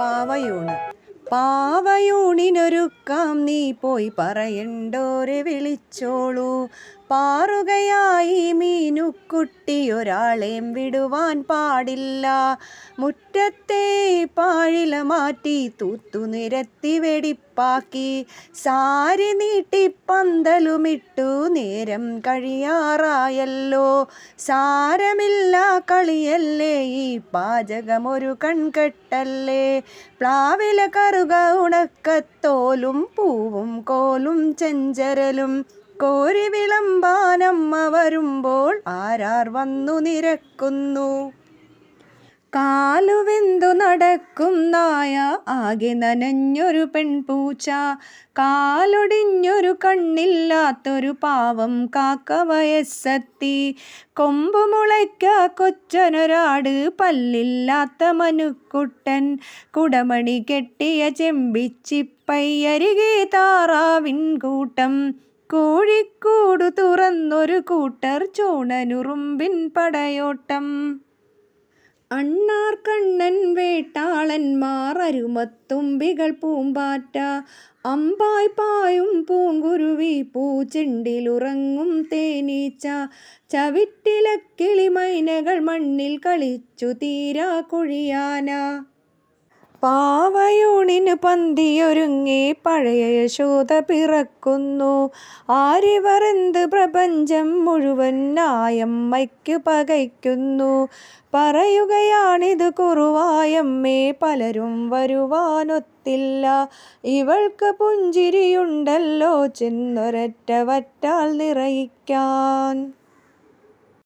പാവയൂണ്. പാവയൂണിനൊരുക്കാം നീ പോയി പറയണ്ടോരെ വിളിച്ചോളൂ. പാറുകയായി മീനുക്കുട്ടി ഒരാളെയും വിടുവാൻ പാടില്ല. മുറ്റത്തെ പാഴില മാറ്റി തൂത്തു നിരത്തി വെടിപ്പാക്കി. സാരി നീട്ടി പന്തലുമിട്ടു നേരം കഴിയാറായല്ലോ. സാരമില്ല കളിയല്ലേ ഈ പാചകമൊരു കൺകെട്ടല്ലേ. പ്ലാവില കറുക ഉണക്കത്തോലും പൂവും കോലും ചെഞ്ചരലും കോരി വിളമ്പാനമ്മ വരുമ്പോൾ ആരാർ വന്നു നിരക്കുന്നു? കാലുവെന്തു നടക്കും നായ ആകെ നനഞ്ഞൊരു പെൺപൂച്ച. കാലൊടിഞ്ഞൊരു കണ്ണില്ലാത്തൊരു പാവം കാക്ക വയസ്സത്തി. കൊമ്പു മുളയ്ക്ക കൊച്ചനൊരാട് പല്ലില്ലാത്ത മനുക്കുട്ടൻ. കുടമണി കെട്ടിയ ചെമ്പിച്ചിപ്പയ്യരികെ താറാവിൻ കൂട്ടം. കോഴിക്കൂടു തുറന്നൊരു കൂട്ടർ ചോണനുറുമ്പിൻ പടയോട്ടം. അണ്ണാർ കണ്ണൻ വേട്ടാളന്മാർ അരുമത്തുമ്പികൾ പൂമ്പാറ്റ. അമ്പായ് പായും പൂങ്കുരുവി പൂച്ചെണ്ടിലുറങ്ങും തേനീച്ച. ചവിറ്റിലക്കിളിമൈനകൾ മണ്ണിൽ കളിച്ചു തീരാ കുഴിയാന. പാവയൂണിന് പന്തിയൊരുങ്ങി പഴയ യശോദ പിറക്കുന്നു. ആര്യവറന്ത് പ്രപഞ്ചം മുഴുവൻ നായമ്മയ്ക്ക് പകയ്ക്കുന്നു. പറയുകയാണിത് കുറുവായമ്മേ പലരും വരുവാനൊത്തില്ല. ഇവൾക്ക് പുഞ്ചിരിയുണ്ടല്ലോ ചെന്നൊരറ്റ വറ്റാൽ നിറയിക്കാൻ.